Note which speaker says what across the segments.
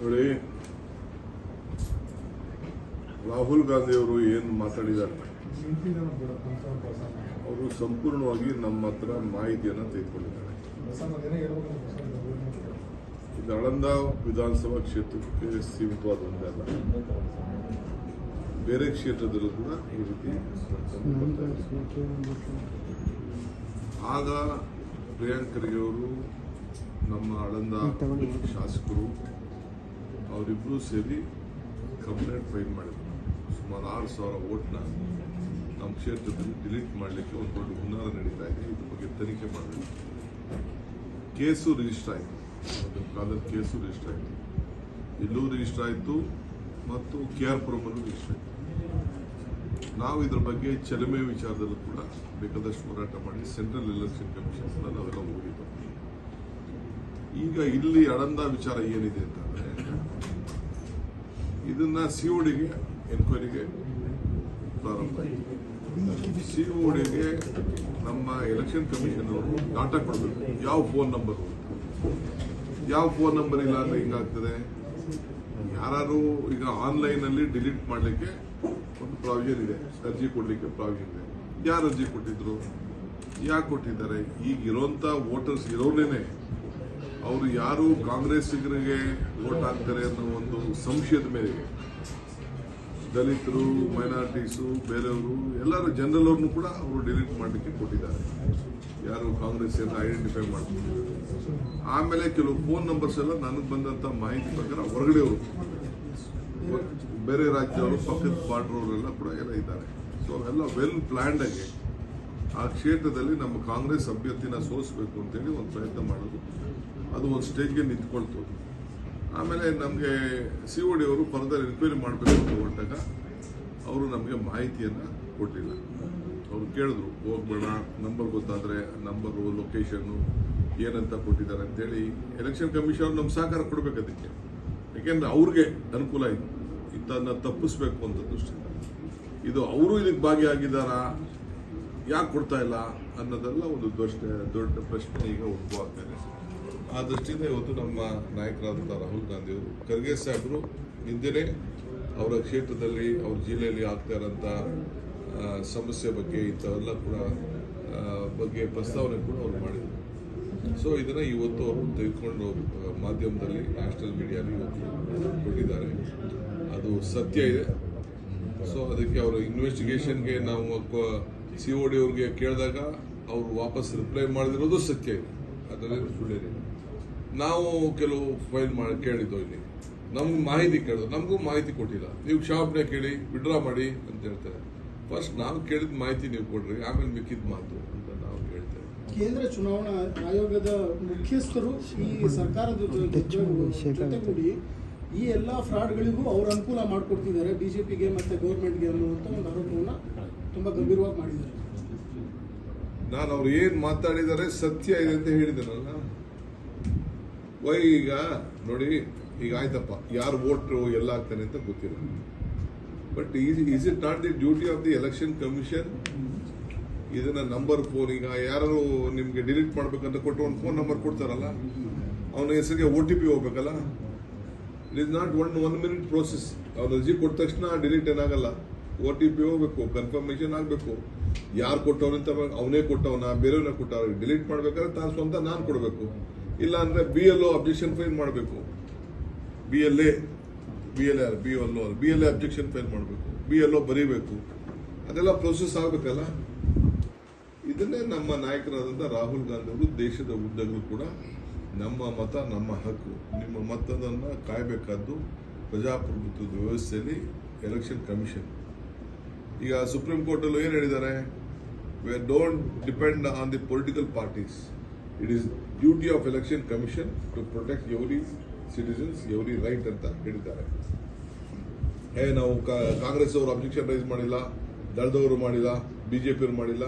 Speaker 1: ನೋಡಿ, ರಾಹುಲ್ ಗಾಂಧಿ ಅವರು ಏನು ಮಾತಾಡಿದ್ದಾರೆ ಅವರು ಸಂಪೂರ್ಣವಾಗಿ ನಮ್ಮ ಹತ್ರ ಮಾಹಿತಿಯನ್ನು ತೆಗೆದುಕೊಂಡಿದ್ದಾರೆ ಇದು ಆಳಂದ ವಿಧಾನಸಭಾ ಕ್ಷೇತ್ರಕ್ಕೆ ಸೀಮಿತವಾದ ಒಂದೇ ಅಲ್ಲ ಬೇರೆ ಕ್ಷೇತ್ರದಲ್ಲೂ ಕೂಡ ಈ ರೀತಿ. ಆಗ ಪ್ರಿಯಾಂಕ್ ಖರ್ಗೆ ಅವರು ನಮ್ಮ ಅಳಂದ ಶಾಸಕರು ಅವರಿಬ್ಬರು ಸೇರಿ ಕಂಪ್ಲೇಂಟ್ ಫೈಲ್ ಮಾಡಿದ್ರು. ಸುಮಾರು ಆರು ಸಾವಿರ ಓಟ್ನ ನಮ್ಮ ಕ್ಷೇತ್ರದಲ್ಲಿ ಡಿಲೀಟ್ ಮಾಡಲಿಕ್ಕೆ ಒಂದು ದೊಡ್ಡ ಹುನ್ನಾರ ನಡೀತಾ ಇದೆ. ಇದ್ರ ಬಗ್ಗೆ ತನಿಖೆ ಮಾಡಬೇಕು. ಕೇಸು ರಿಜಿಸ್ಟರ್ ಆಯಿತು. ಒಂದು ಕಾಲದ ಕೇಸು ರಿಜಿಸ್ಟರ್ ಆಯಿತು. ಇಲ್ಲೂ ರಿಜಿಸ್ಟರ್ ಆಯಿತು ಮತ್ತು ಕೆ ಆರ್ ಪುರಮಲ್ಲೂ ರಿಜಿಸ್ಟರ್ ಆಯಿತು. ನಾವು ಇದ್ರ ಬಗ್ಗೆ ಚಲಮೆ ವಿಚಾರದಲ್ಲೂ ಕೂಡ ಬೇಕಾದಷ್ಟು ಹೋರಾಟ ಮಾಡಿ ಸೆಂಟ್ರಲ್ ಎಲೆಕ್ಷನ್ ಕಮಿಷನ್ ಕೂಡ ನಾವೆಲ್ಲ ಹೋಗಿದ್ದು ಈಗ ಇಲ್ಲಿ ಅಡಂದ ವಿಚಾರ ಏನಿದೆ ಅಂತಂದ್ರೆ ಇದನ್ನ ಸಿಒಡಿಗೆ ಎನ್ಕ್ವೈರಿಗೆ ಪ್ರಾರಂಭ ಆಯಿತು. ಸಿಒಡಿಗೆ ನಮ್ಮ ಎಲೆಕ್ಷನ್ ಕಮಿಷನ್ ಅವರು ಡಾಟಾ ಕೊಡಬೇಕು. ಯಾವ ಫೋನ್ ನಂಬರ್ ಯಾವ ಫೋನ್ ನಂಬರ್ ಇಲ್ಲ ಅಂದ್ರೆ ಹಿಂಗಾಗ್ತದೆ? ಯಾರು ಈಗ ಆನ್ಲೈನ್ ಅಲ್ಲಿ ಡಿಲೀಟ್ ಮಾಡ್ಲಿಕ್ಕೆ ಒಂದು ಪ್ರಾವಿಷನ್ ಇದೆ. ಅರ್ಜಿ ಕೊಡ್ಲಿಕ್ಕೆ ಪ್ರಾವಿಷನ್ ಇದೆ. ಯಾರು ಅರ್ಜಿ ಕೊಟ್ಟಿದ್ರು? ಯಾಕೆ ಕೊಟ್ಟಿದ್ದಾರೆ? ಈಗ ಇರೋಂಥ ವೋಟರ್ಸ್ ಇರೋನೇನೆ ಅವರು ಯಾರು ಕಾಂಗ್ರೆಸ್ಸಿಗರಿಗೆ ವೋಟ್ ಹಾಕ್ತಾರೆ ಅನ್ನೋ ಒಂದು ಸಂಶಯದ ಮೇರೆಗೆ ದಲಿತರು ಮೈನಾರಿಟೀಸು ಬೇರೆಯವರು, ಎಲ್ಲರೂ ಜನರಲ್ ಅವ್ರನ್ನು ಕೂಡ ಅವರು ಡಿಲೀಟ್ ಮಾಡಲಿಕ್ಕೆ ಕೊಟ್ಟಿದ್ದಾರೆ. ಯಾರು ಕಾಂಗ್ರೆಸ್ ಅಂತ ಐಡೆಂಟಿಫೈ ಮಾಡ್ತೀವಿ ಆಮೇಲೆ ಕೆಲವು ಫೋನ್ ನಂಬರ್ಸ್ ಎಲ್ಲ ನನಗೆ ಬಂದಂಥ ಮಾಹಿತಿ ಪ್ರಕಾರ ಹೊರಗಡೆ ಅವರು ಬೇರೆ ರಾಜ್ಯದವರು ಪಕ್ಕದ ಬಾರ್ಡ್ರವರೆಲ್ಲ ಕೂಡ ಎಲ್ಲ ಇದ್ದಾರೆ. ಸೊ ಅವೆಲ್ಲ ವೆಲ್ ಪ್ಲ್ಯಾಂಡ್ ಆಗಿ ಆ ಕ್ಷೇತ್ರದಲ್ಲಿ ನಮ್ಮ ಕಾಂಗ್ರೆಸ್ ಅಭ್ಯರ್ಥಿನ ಸೋಲಿಸಬೇಕು ಅಂತೇಳಿ ಒಂದು ಪ್ರಯತ್ನ ಮಾಡೋದು. ಅದು ಒಂದು ಸ್ಟೇಜ್ಗೆ ನಿಂತ್ಕೊಳ್ತು. ಆಮೇಲೆ ನಮಗೆ ಸಿ ಒ ಡಿ ಅವರು ಫರ್ದರ್ ಎನ್ಕ್ವೈರಿ ಮಾಡಬೇಕು ಅಂತ ಹೊರಟಾಗ ಅವರು ನಮಗೆ ಮಾಹಿತಿಯನ್ನು ಕೊಟ್ಟಿಲ್ಲ. ಅವರು ಕೇಳಿದ್ರು, ಹೋಗ್ಬೇಡ ನಂಬರ್ ಗೊತ್ತಾದರೆ ನಂಬರು ಲೊಕೇಶನ್ನು ಏನಂತ ಕೊಟ್ಟಿದ್ದಾರೆ ಅಂತೇಳಿ ಎಲೆಕ್ಷನ್ ಕಮಿಷನ್ ನಮ್ಮ ಸಹಕಾರ ಕೊಡಬೇಕು ಅದಕ್ಕೆ. ಯಾಕೆಂದರೆ ಅವ್ರಿಗೆ ಅನುಕೂಲ ಇತ್ತು ಇಂಥದನ್ನ ತಪ್ಪಿಸ್ಬೇಕು ಅಂತ ದೃಷ್ಟಿ ಇದು ಅವರು ಇದಕ್ಕೆ ಭಾಗಿಯಾಗಿದ್ದಾರಾ? ಯಾಕೆ ಕೊಡ್ತಾ ಇಲ್ಲ? ಅನ್ನೋದೆಲ್ಲ ಒಂದು ದೊಡ್ಡ ದೊಡ್ಡ ಪ್ರಶ್ನೆ ಈಗ ಉದ್ಭವ ಇದೆ ಆ ದೃಷ್ಟಿಯಿಂದ ಇವತ್ತು ನಮ್ಮ ನಾಯಕರಾದಂಥ ರಾಹುಲ್ ಗಾಂಧಿಯವರು ಖರ್ಗೆ ಸಾಹೇಬರು ಹಿಂದೆನೇ ಅವರ ಕ್ಷೇತ್ರದಲ್ಲಿ, ಅವ್ರ ಜಿಲ್ಲೆಯಲ್ಲಿ ಆಗ್ತಾ ಇರೋಂಥ ಸಮಸ್ಯೆ ಬಗ್ಗೆ ಇಂಥವೆಲ್ಲ ಕೂಡ ಬಗ್ಗೆ ಪ್ರಸ್ತಾವನೆ ಕೂಡ ಅವರು ಮಾಡಿದರು. ಸೊ ಇದನ್ನು ಇವತ್ತು ಅವರು ತೆಗೆದುಕೊಂಡು ಮಾಧ್ಯಮದಲ್ಲಿ, ನ್ಯಾಷನಲ್ ಮೀಡಿಯಾಲಿ ಇವತ್ತು ಕೊಟ್ಟಿದ್ದಾರೆ. ಅದು ಸತ್ಯ ಇದೆ. ಸೊ ಅದಕ್ಕೆ ಅವರು ಇನ್ವೆಸ್ಟಿಗೇಷನ್ಗೆ ನಾವು ಸಿ ಓ ಡಿ ಅವ್ರಿಗೆ ಕೇಳಿದಾಗ ಅವರು ವಾಪಸ್ ರಿಪ್ಲೈ ಮಾಡದಿರೋದು ಸತ್ಯ ಇದೆ. ಅದರಲ್ಲಿ ಸುಳ್ಳಿದೆ ನಾವು ಕೆಲವು ಫೈಲ್ ಮಾಡಿ ಕೇಳಿದ್ದು ಇಲ್ಲಿ. ನಮ್ಗೆ ಮಾಹಿತಿ ಕೇಳಿದ್ರು ನಮಗೂ ಮಾಹಿತಿ ಕೊಟ್ಟಿಲ್ಲ. ನೀವು ಕ್ಷಮಾಪಣೆ ಕೇಳಿ ವಿಡ್ರಾ ಮಾಡಿ ಅಂತ ಹೇಳ್ತಾರೆ. ಫಸ್ಟ್ ನಾವು ಕೇಳಿದ ಮಾಹಿತಿ ನೀವು ಕೊಡ್ರಿ, ಆಮೇಲೆ ಮಿಕ್ಕಿದ ಮಾತು ಅಂತ ನಾವು ಹೇಳ್ತೇವೆ
Speaker 2: ಕೇಂದ್ರ ಚುನಾವಣಾ ಆಯೋಗದ ಮುಖ್ಯಸ್ಥರು ಈ ಸರ್ಕಾರದ ಜೊತೆಗೂಡಿ ಈ ಎಲ್ಲ ಫ್ರಾಡ್ಗಳಿಗೂ ಅವರು ಅನುಕೂಲ ಮಾಡಿಕೊಡ್ತಿದ್ದಾರೆ. ಬಿಜೆಪಿಗೆ ಮತ್ತೆ ಗೌರ್ಮೆಂಟ್ಗೆ ಅನ್ನುವಂಥ ಒಂದು ಆರೋಪವನ್ನು ತುಂಬ ಗಂಭೀರವಾಗಿ ಮಾಡಿದ್ದಾರೆ.
Speaker 1: ನಾನು ಅವ್ರು ಏನು ಮಾತಾಡಿದ್ದಾರೆ ಸತ್ಯ ಇದೆ ಅಂತ ಹೇಳಿದನಲ್ಲ? ವೈ ಈಗ, ನೋಡಿ, ಈಗ ಆಯ್ತಪ್ಪ. ಯಾರು ವೋಟ್ ಎಲ್ಲ ಆಗ್ತಾನೆ ಅಂತ ಗೊತ್ತಿಲ್ಲ. But is it not the duty of the election commission ಇದನ್ನ ನಂಬರ್ ಫೋನ್ ಈಗ ಯಾರು ನಿಮ್ಗೆ ಡಿಲೀಟ್ ಮಾಡ್ಬೇಕಂತ ಕೊಟ್ಟು ಒಂದು ಫೋನ್ ನಂಬರ್ ಕೊಡ್ತಾರಲ್ಲ? ಅವನ ಹೆಸರಿಗೆ ಓ ಟಿ ಪಿ ಹೋಗ್ಬೇಕಲ್ಲ? It is not one one minute process ಅವ್ನ ಅರ್ಜಿ ಕೊಟ್ಟ ತಕ್ಷಣ ಡಿಲೀಟ್ ಏನಾಗಲ್ಲ. ಓ ಟಿ ಪಿ ಹೋಗ್ಬೇಕು ಕನ್ಫರ್ಮೇಶನ್ ಆಗಬೇಕು. ಯಾರು ಕೊಟ್ಟವನಂತ ಅವನೇ ಕೊಟ್ಟವನ ಬೇರೆಯವನ್ನ ಕೊಟ್ಟವ ಡಿಲೀಟ್ ಮಾಡ್ಬೇಕಾದ್ರೆ ತಾನು ಸ್ವಂತ ನಾನು ಕೊಡಬೇಕು. ಇಲ್ಲ ಅಂದ್ರೆ B L O objection file ಮಾಡಬೇಕು B L A B L R B L O B L A objection file ಮಾಡಬೇಕು. ಬಿ ಎಲ್ ಒ ಬರೀಬೇಕು. ಅದೆಲ್ಲ ಪ್ರೊಸೆಸ್ ಆಗಬೇಕಲ್ಲ? ಇದನ್ನೇ ನಮ್ಮ ನಾಯಕರಾದಂಥ ರಾಹುಲ್ ಗಾಂಧಿ ಅವರು ದೇಶದ ಉದ್ದಗಳು ಕೂಡ ನಮ್ಮ ಮತ, ನಮ್ಮ ಹಕ್ಕು. ನಿಮ್ಮ ಮತದನ್ನ ಕಾಯಬೇಕಾದ್ದು ಪ್ರಜಾಪ್ರಭುತ್ವದ ವ್ಯವಸ್ಥೆಯಲ್ಲಿ ಎಲೆಕ್ಷನ್ ಕಮಿಷನ್ ಈಗ ಸುಪ್ರೀಂ ಕೋರ್ಟಲ್ಲೂ ಏನು ಹೇಳಿದ್ದಾರೆ? We don't depend on the political parties it is duty of election commission to protect every citizens every right ಅಂತ ಹೇಳಿದ್ದಾರೆ. ಹೇ ನಾವು ಕಾಂಗ್ರೆಸ್ ಅವರು ಅಬ್ಜೆಕ್ಷನ್ ರೈಸ್ ಮಾಡಿಲ್ಲ, ದಳದವರು ಮಾಡಿಲ್ಲ ಬಿಜೆಪಿಯವರು ಮಾಡಿಲ್ಲ.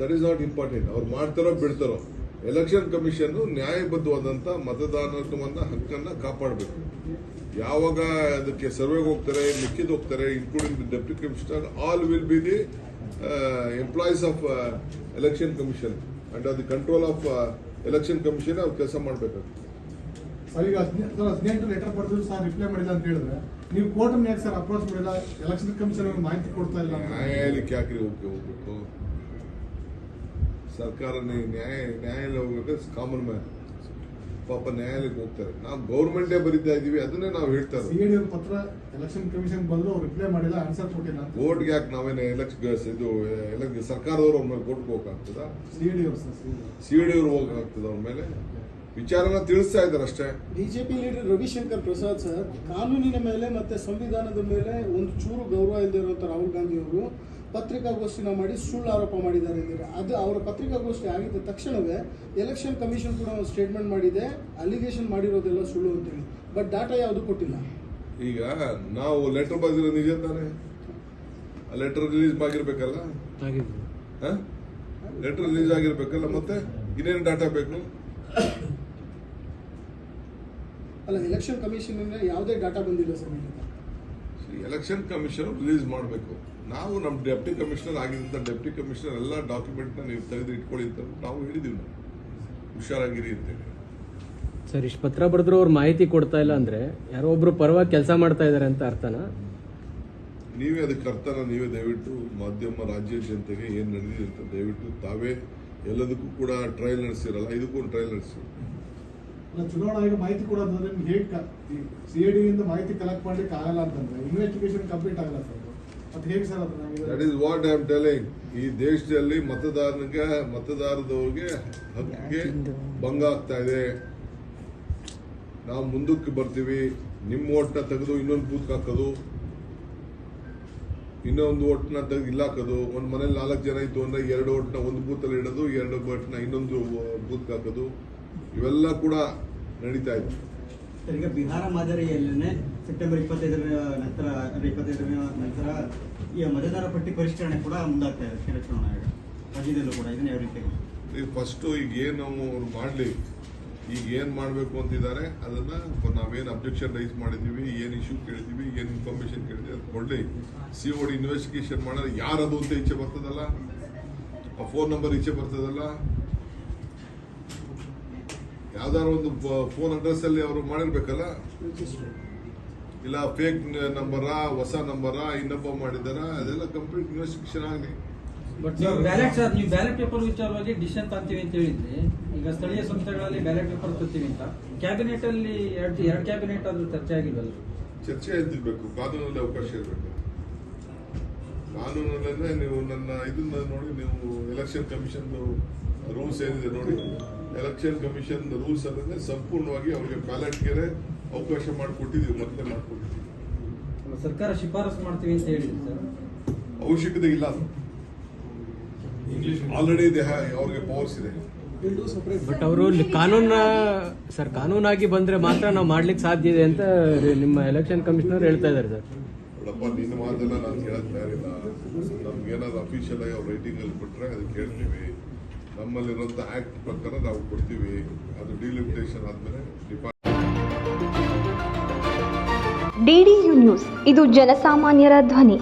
Speaker 1: ದಟ್ ಈಸ್ ನಾಟ್ ಇಂಪಾರ್ಟೆಂಟ್ ಅವ್ರು ಮಾಡ್ತಾರೋ ಬಿಡ್ತಾರೋ. ಎಲೆಕ್ಷನ್ ಕಮಿಷನ್ ನ್ಯಾಯಬದ್ಧವಾದಂಥ ಮತದಾನವನ್ನು ಹಕ್ಕನ್ನು ಕಾಪಾಡಬೇಕು. ಯಾವಾಗ ಅದಕ್ಕೆ ಸರ್ವೆಗೆ ಹೋಗ್ತಾರೆ ಮಿಕ್ಕಿದ್ ಹೋಗ್ತಾರೆ including deputy commissioner all will be the employees of election commission under the control of election commission ಅವ್ರು ಕೆಲಸ ಮಾಡಬೇಕಾಗುತ್ತೆ.
Speaker 3: ಸರ್ ಈಗ ಹದಿನೆಂಟು ಹದಿನೆಂಟು ಲೆಟರ್ ಬರೆದ್ರು ಸರ್ ರಿಪ್ಲೈ ಮಾಡಿಲ್ಲ ಅಂತ ಹೇಳಿದ್ರೆ ನೀವು ಕೋರ್ಟ್ ಯಾಕೆ ಸರ್ ಅಪ್ರೋಚ್ ಮಾಡಿಲ್ಲ? ಎಲೆಕ್ಷನ್ ಕಮಿಷನ್ ಮಾಹಿತಿ ಕೊಡ್ತಾ ಇಲ್ಲ.
Speaker 1: ನ್ಯಾಯಾಲಯಕ್ಕೆ ಯಾಕ್ರಿ ಹೋಗಿ ಹೋಗ್ಬೇಕು ಸರ್ಕಾರ ನ್ಯಾಯ ನ್ಯಾಯಾಲಯ ಹೋಗ್ಬೇಕು ಕಾಮನ್ ಮ್ಯಾನ್ ಪಾಪ ನ್ಯಾಯಾಲಯಕ್ಕೆ ಹೋಗ್ತಾರೆ. ನಾವು ಗೌರ್ಮೆಂಟೇ ಬರೀತಾ ಇದೀವಿ ಅದನ್ನೇ ನಾವು ಹೇಳ್ತಾ
Speaker 3: ಸಿ
Speaker 1: ಇರೋದು
Speaker 3: ಡಿ ಅವ್ರ ಪತ್ರ ಎಲೆಕ್ಷನ್ ಕಮಿಷನ್ ಬಂದ್ರು ಅವ್ರು ರಿಪ್ಲೈ ಮಾಡಿಲ್ಲ ಆನ್ಸರ್ ಕೊಟ್ಟಿಲ್ಲ ಅಂತ.
Speaker 1: ಕೋರ್ಟ್ಗೆ ಯಾಕೆ ನಾವೇನು ಎಲೆಕ್ಷನ್ ಇದು ಎಲೆಕ್ಷನ್ ಸರ್ಕಾರದವ್ರು ಅವ್ರ ಮೇಲೆ ಕೋರ್ಟ್ಗೆ ಹೋಗಕ್ಕಾಗ್ತದ
Speaker 3: ಸಿ ಡಿ ಅವ್ರು
Speaker 1: ಡಿ ಅವ್ರು. ಹೋಗಕ್ಕಾಗ್ತದ ಅವ್ರ ಮೇಲೆ? ವಿಚಾರನ ತಿಳಿಸ್ತಾ ಇದ್ದಾರೆ ಅಷ್ಟೇ.
Speaker 2: BJP leader Ravishankar Prasad sir ಕಾನೂನಿನ ಮೇಲೆ ಮತ್ತೆ ಸಂವಿಧಾನದ ಮೇಲೆ ಒಂದು ಚೂರು ಗೌರವ ಇಲ್ಲದೆ ರಾಹುಲ್ ಗಾಂಧಿ ಅವರು ಪತ್ರಿಕಾಗೋಷ್ಠಿನ ಮಾಡಿ ಸುಳ್ಳು ಆರೋಪ ಮಾಡಿದ್ದಾರೆ ಅಂದರೆ ಅದು ಅವರ ಪತ್ರಿಕಾಗೋಷ್ಠಿ ಆಗಿದ್ದ ತಕ್ಷಣವೇ ಎಲೆಕ್ಷನ್ ಕಮಿಷನ್ ಕೂಡ ಒಂದು ಸ್ಟೇಟ್ಮೆಂಟ್ ಮಾಡಿದೆ ಅಲಿಗೇಷನ್ ಮಾಡಿರೋದೆಲ್ಲ ಸುಳ್ಳು ಅಂತೇಳಿ. ಬಟ್ ಡಾಟಾ ಯಾವುದು ಕೊಟ್ಟಿಲ್ಲ.
Speaker 1: ಈಗ ನಾವು ಲೆಟರ್ ಬರೆದಿರೋ ನಿಜ ತಾನೆ? ಲೆಟರ್ ರಿಲೀಸ್ ಆಗಿರ್ಬೇಕಲ್ಲ? ಲೆಟರ್ ರಿಲೀಸ್ ಆಗಿರ್ಬೇಕಲ್ಲ ಮತ್ತೆ? ಇನ್ನೇನು ಡಾಟಾ ಬೇಕು?
Speaker 2: ಅಲ್ಲ ಎಲೆಕ್ಷನ್ ಕಮಿಷನ್ ಯಾವುದೇ ಡಾಟಾ ಬಂದಿಲ್ಲ ಸರ್
Speaker 1: ಎಲೆಕ್ಷನ್ ಕಮಿಷನ್ ರಿಲೀಸ್ ಮಾಡಬೇಕು. ನಾವು ನಮ್ಮ ಡೆಪ್ಟಿ ಕಮಿಷನರ್ ಆಗಿದ್ದಂಥ ಡೆಪ್ಟಿ ಕಮಿಷನರ್ ಎಲ್ಲ ಡಾಕ್ಯುಮೆಂಟ್ನ ನೀವು ತೆಗೆದು ಇಟ್ಕೊಳ್ಳಿ ಅಂತ ನಾವು ಹೇಳಿದ್ದೀವಿ ನಾವು ಹುಷಾರಾಗಿರಿ ಅಂತೇಳಿ
Speaker 4: ಸರ್ ಇಷ್ಟು ಪತ್ರ ಬರೆದ್ರು ಅವ್ರು ಮಾಹಿತಿ ಕೊಡ್ತಾ ಇಲ್ಲ ಅಂದ್ರೆ ಯಾರೋ ಒಬ್ರು ಪರವಾಗಿ ಕೆಲಸ ಮಾಡ್ತಾ ಇದ್ದಾರೆ ಅಂತ ಅರ್ಥನಾ?
Speaker 1: ನೀವೇ ಅದಕ್ಕೆ ಅರ್ಥನ ನೀವೇ ದಯವಿಟ್ಟು ಮಾಧ್ಯಮ ರಾಜ್ಯ ಜನತೆಗೆ ಏನು ನಡೆದಿದೆ ಅಂತ ದಯವಿಟ್ಟು ತಾವೇ ಎಲ್ಲದಕ್ಕೂ ಕೂಡ ಟ್ರಯಲ್ ನಡೆಸಿರಲ್ಲ ಇದಕ್ಕೂ ಒಂದು ಟ್ರಯಲ್ ನಡೆಸಿ.
Speaker 3: ಚುನಾವಣಾ ಆಯೋಗ ಮಾಹಿತಿ ಕೊಡೋದಂದ್ರೆ ನಿಮ್ಗೆ ಹೇಗೆ ಸಿ ಐ ಇಂದ ಮಾಹಿತಿ ಕಲೆಕ್ಟ್ ಮಾಡ್ಲಿಕ್ಕೆ ಆಗಲ್ಲ ಅಂತಂದ್ರೆ ಇನ್ವೆಸ್ಟಿಗೇಷನ್ ಕಂಪ್ಲೀಟ್ ಆಗಲ್ಲ sir.
Speaker 1: That is what I am telling ಈ ದೇಶದಲ್ಲಿ ಮತದಾರನಿಗೆ ಮತದಾರದವ್ರಿಗೆ ಹಕ್ಕಿಗೆ ಭಂಗ ಆಗ್ತಾ ಇದೆ. ನಾವು ಮುಂದಕ್ಕೆ ಬರ್ತೀವಿ. ನಿಮ್ಮ ಓಟ್ನ ತೆಗೆದು ಇನ್ನೊಂದು ಬೂತ್ ಹಾಕೋದು. ಇನ್ನೊಂದು ಓಟ್ನ ತೆಗೆದು ಇಲ್ಲ ಹಾಕೋದು. ಒಂದು ಮನೇಲಿ ನಾಲ್ಕು ಜನ ಇತ್ತು ಅಂದ್ರೆ ಎರಡು ಓಟ್ನ ಒಂದು ಬೂತಲ್ಲಿ ಇಡೋದು ಎರಡು ಓಟ್ನ ಇನ್ನೊಂದು ಬೂತ್ ಹಾಕೋದು. ಇವೆಲ್ಲ ಕೂಡ ನಡೀತಾ ಇದೆ.
Speaker 5: ಸರ್, ಈಗ ಬಿಹಾರ ಮಾದರಿಯಲ್ಲೇ ಸೆಪ್ಟೆಂಬರ್ ಇಪ್ಪತ್ತೈದರ ನಂತರ ಅಂದ್ರೆ ಇಪ್ಪತ್ತೈದರ ನಂತರ ಈ ಮತದಾರ ಪಟ್ಟಿ ಪರಿಷ್ಕರಣೆ ಕೂಡ ಮುಂದಾಗ್ತಾ ಇದೆ ಕೇಂದ್ರ ಚುನಾವಣಾ ಆಯೋಗ. ರಾಜ್ಯದಲ್ಲೂ ಕೂಡ ಇದನ್ನ ಯಾವ ರೀತಿ
Speaker 1: ಫಸ್ಟು ಈಗ ಏನು ಅವ್ರು ಮಾಡಲಿ ಈಗ ಏನು ಮಾಡಬೇಕು ಅಂತಿದ್ದಾರೆ ಅದನ್ನು ನಾವೇನು ಅಬ್ಜೆಕ್ಷನ್ ರೈಸ್ ಮಾಡಿದ್ದೀವಿ ಏನು ಇಶ್ಯೂ ಕೇಳಿದ್ದೀವಿ ಏನು ಇನ್ಫಾರ್ಮೇಷನ್ ಕೇಳಿದ್ದೀವಿ ಅದು ಕೊಡಲಿ. ಸಿ ಓಡಿ ಇನ್ವೆಸ್ಟಿಗೇಷನ್ ಮಾಡಿದ್ರೆ ಯಾರದು ಅಂತ ಈಚೆ ಬರ್ತದಲ್ಲ? ಫೋನ್ ನಂಬರ್ ಈಚೆ ಬರ್ತದಲ್ಲ? ಯಾವ್ದಾದ್ರು ಒಂದು ಫೋನ್ ಅಡ್ರೆಸ್ ಅಲ್ಲಿ ಅವರು ಮಾಡಿರ್ಬೇಕಲ್ಲ? ಇಲ್ಲ ಫೇಕ್ ನಂಬರಾ ಹೊಸ ನಂಬರಾ ಇನ್ನೊಬ್ಬ ಮಾಡಿದಾರ ಅದೆಲ್ಲ ಕಂಪ್ಲೀಟ್ ಇನ್ವೆಸ್ಟಿಗೇಷನ್ ಆಗಲಿ.
Speaker 6: ಬಟ್ ನೀವು ಬ್ಯಾಲೆಟ್ ಸರ್ ನೀವು ಬ್ಯಾಲೆಟ್ ಪೇಪರ್ ವಿಚಾರವಾಗಿ ಡಿಸಿಷನ್ ತಾಂತೀವಿ ಅಂತ ಹೇಳಿದ್ರಿ. ಈಗ ಸ್ಥಳೀಯ ಸಂಸ್ಥೆಗಳಲ್ಲಿ ಬ್ಯಾಲೆಟ್ ಪೇಪರ್ ತರ್ತೀವಿ ಅಂತ. ಕ್ಯಾಬಿನೆಟ್ ಅಲ್ಲಿ ಎರಡು ಎರಡು ಕ್ಯಾಬಿನೆಟ್ ಆದ್ರೂ ಚರ್ಚೆ ಆಗಿಲ್ವಲ್ಲ
Speaker 1: ಚರ್ಚೆ ಎದ್ದಿರ್ಬೇಕು ಕಾನೂನಲ್ಲಿ ಅವಕಾಶ ಇರಬೇಕು. ಕಾನೂನಲ್ಲೇ ನೀವು ನನ್ನ ಇದನ್ನ ನೋಡಿ ನೀವು ಎಲೆಕ್ಷನ್ ಕಮಿಷನ್ ರೂಲ್ಸ್ ಏನಿದೆ ನೋಡಿ. ಎಲೆಕ್ಷನ್ ಕಮಿಷನ್ ರೂಲ್ಸ್ ಅನ್ನೋದೇ ಸಂಪೂರ್ಣವಾಗಿ ಅವ್ರಿಗೆ ಬ್ಯಾಲೆಟ್ಗೆ ಅವಕಾಶ ಮಾಡಿಕೊಟ್ಟಿದ್ದೀವಿ ಮತ್ತೆ ಮಾಡಿಕೊಟ್ಟಿದ್ದೀವಿ.
Speaker 6: ಸರ್ಕಾರ ಶಿಫಾರಸು ಮಾಡ್ತೀವಿ ಅಂತ ಹೇಳಿದ್ರಿ ಸರ್.
Speaker 1: ಅವಶ್ಯಕತೆ ಇಲ್ಲ ಅದು. ಆಲ್ರೆಡಿ ದೇಹ ಅವ್ರಿಗೆ ಪವರ್ಸ್ ಇದೆ.
Speaker 4: ಬಟ್ ಅವರು ಕಾನೂನ ಸರ್ ಕಾನೂನಾಗಿ ಬಂದ್ರೆ ಮಾತ್ರ ನಾವು ಮಾಡ್ಲಿಕ್ಕೆ ಸಾಧ್ಯ ಇದೆ ಅಂತ ನಿಮ್ಮ ಎಲೆಕ್ಷನ್ ಕಮಿಷನರ್ ಹೇಳ್ತಾ ಇದಾರೆ ಸರ್.
Speaker 1: ನೋಡಪ್ಪ ನಿನ್ನ ಮಾತೆಲ್ಲ ನಾನು ಕೇಳಕ್ ತಯಾರಿಲ್ಲ. ನಮ್ಗೆ ಏನಾದ್ರು ಅಫಿಷಿಯಲ್ ಆಗಿ ಅವ್ರು ರೈಟಿಂಗ್ ಅಲ್ಲಿ ಕೊಟ್ರೆ ಅದಕ್ಕೆ ಕೇಳ್ತೀವಿ ನಮ್ಮಲ್ಲಿರುವಂತ ಆಕ್ಟ್ ಪ್ರಕಾರ ನಾವು ಕೊಡ್ತೀವಿ. ಅದು ಡಿಲಿಮಿಟೇಷನ್ ಆದ್ಮೇಲೆ ಡಿಪಾರ್ಟ್ಮೆಂಟ್
Speaker 7: ಡಿಡಿಯು ನ್ಯೂಸ್. ಇದು ಜನಸಾಮಾನ್ಯರ ಧ್ವನಿ.